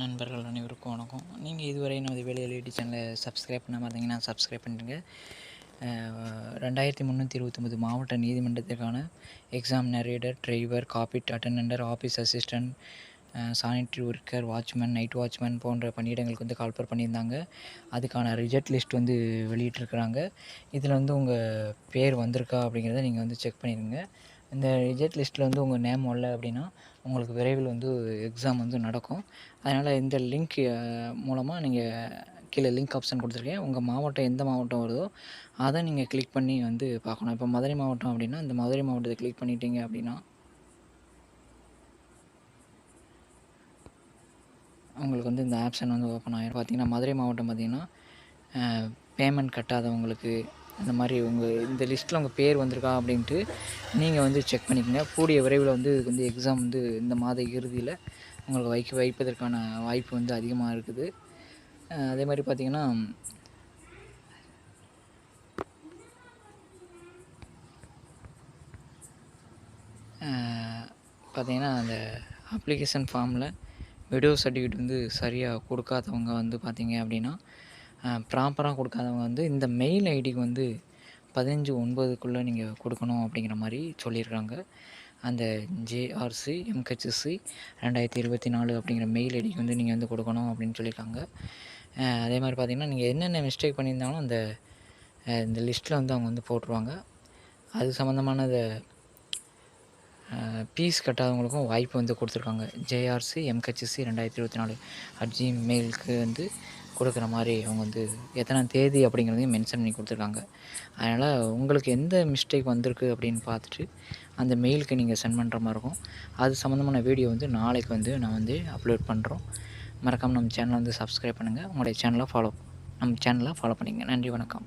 நண்பர்கள் அனைவருக்கும் வணக்கம். நீங்கள் இதுவரை நமது வேலையில் யூடியூப் சேனலை சப்ஸ்கிரைப் பண்ண பார்த்தீங்கன்னா சப்ஸ்கிரைப் பண்ணுங்க. ரெண்டாயிரத்தி முந்நூற்றி இருபத்தொம்பது மாவட்ட நீதிமன்றத்திற்கான எக்ஸாம் நரேடர் driver காப்பீட் attender office assistant sanitary worker watchman night watchman போன்ற பணியிடங்களுக்கு வந்து கால்பர் பண்ணியிருந்தாங்க. அதுக்கான ரிஜெக்ட் லிஸ்ட் வந்து வெளியிட்டிருக்கிறாங்க. இதில் வந்து உங்கள் பேர் வந்திருக்கா அப்படிங்கிறத நீங்கள் வந்து செக் பண்ணிடுங்க இந்த ரிஜெக்ட் லிஸ்ட்டில் வந்து உங்கள் நேம் வரல அப்படின்னா உங்களுக்கு விரைவில் வந்து எக்ஸாம் வந்து நடக்கும். அதனால் இந்த லிங்க் மூலமாக நீங்கள் கீழே லிங்க் ஆப்ஷன் கொடுத்துருக்கேன். உங்கள் மாவட்டம் எந்த மாவட்டம் வருதோ அதை நீங்கள் கிளிக் பண்ணி வந்து பார்க்கணும். இப்போ மதுரை மாவட்டம் அப்படின்னா இந்த மதுரை மாவட்டத்தை கிளிக் பண்ணிட்டீங்க அப்படின்னா உங்களுக்கு வந்து இந்த ஆப்ஷன் வந்து ஓப்பன் ஆகிடும் பார்த்தீங்கன்னா மதுரை மாவட்டம் பார்த்தீங்கன்னா பேமெண்ட் கட்டாதவங்களுக்கு அந்த மாதிரி உங்கள் இந்த லிஸ்ட்டில் உங்கள் பேர் வந்திருக்கா அப்படின்ட்டு நீங்கள் வந்து செக் பண்ணிக்கங்க. கூடிய விரைவில் வந்து இதுக்கு வந்து எக்ஸாம் வந்து இந்த மாத இறுதியில் உங்களுக்கு வைக்க வைப்பதற்கான வாய்ப்பு வந்து அதிகமாக இருக்குது. அதே மாதிரி பார்த்தீங்கன்னா பார்த்தீங்கன்னா அந்த அப்ளிகேஷன் ஃபார்மில் விடோ சர்டிஃபிகேட் வந்து சரியாக கொடுக்காதவங்க வந்து பார்த்தீங்க அப்படின்னா ப்ராப்பராக கொடுக்காதவங்க வந்து இந்த மெயில் ஐடிக்கு வந்து பதினஞ்சு ஒன்பதுக்குள்ளே நீங்கள் கொடுக்கணும் அப்படிங்கிற மாதிரி சொல்லியிருக்காங்க. அந்த ஜேஆர்சி எம்ஹெச்எஸ்சி ரெண்டாயிரத்தி இருபத்தி நாலு அப்படிங்கிற மெயில் ஐடிக்கு வந்து நீங்கள் வந்து கொடுக்கணும் அப்படின்னு சொல்லியிருக்காங்க. அதே மாதிரி பார்த்தீங்கன்னா நீங்கள் என்னென்ன மிஸ்டேக் பண்ணியிருந்தாலும் அந்த இந்த லிஸ்ட்டில் வந்து அவங்க வந்து போட்டுருவாங்க. அது சம்மந்தமானதை பீஸ் கட்டாதவங்களுக்கும் வாய்ப்பு வந்து கொடுத்துருக்காங்க. ஜேஆர்சி எம்ஹெச்எஸ்சி ரெண்டாயிரத்தி இருபத்தி நாலு அட் ஜிமெயிலுக்கு வந்து கொடுக்குற மாதிரி அவங்க வந்து எத்தனை தேதி அப்படிங்கிறதையும் மென்ஷன் பண்ணி கொடுத்துருக்காங்க. அதனால் உங்களுக்கு எந்த மிஸ்டேக் வந்திருக்கு அப்படின்னு பார்த்துட்டு அந்த மெயிலுக்கு நீங்கள் சென்ட் பண்ணுற மாதிரி இருக்கும். அது சம்மந்தமான வீடியோ வந்து நாளைக்கு வந்து நான் வந்து அப்லோட் பண்ணுறோம் மறக்காமல் நம்ம சேனலை வந்து சப்ஸ்கிரைப் பண்ணுங்கள் உங்களுடைய சேனலை ஃபாலோ நம்ம சேனலை ஃபாலோ பண்ணிங்க நன்றி வணக்கம்.